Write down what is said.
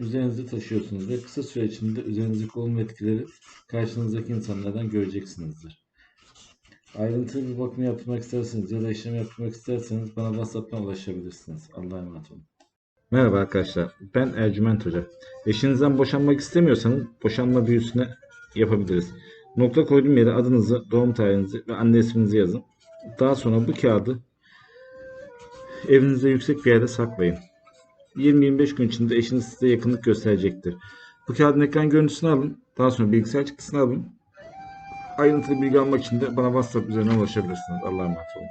üzerinizde taşıyorsunuz ve kısa süre içinde üzerinizdeki olumlu etkileri karşınızdaki insanlardan göreceksinizdir. Ayrıntılı bir bakım yaptırmak isterseniz ya da işlem yaptırmak isterseniz bana WhatsApp'tan ulaşabilirsiniz. Allah'a emanet olun. Merhaba arkadaşlar, ben Ercüment Hoca. Eşinizden boşanmak istemiyorsanız boşanma büyüsüne yapabiliriz. Nokta koyduğum yere adınızı, doğum tarihinizi ve anne isminizi yazın. Daha sonra bu kağıdı evinizde yüksek bir yerde saklayın. 20-25 gün içinde eşiniz size yakınlık gösterecektir. Bu kağıdın ekran görüntüsünü alın. Daha sonra bilgisayar çıktısını alın. Ayrıntılı bilgi almak için de bana WhatsApp üzerinden ulaşabilirsiniz. Allah'a emanet olun.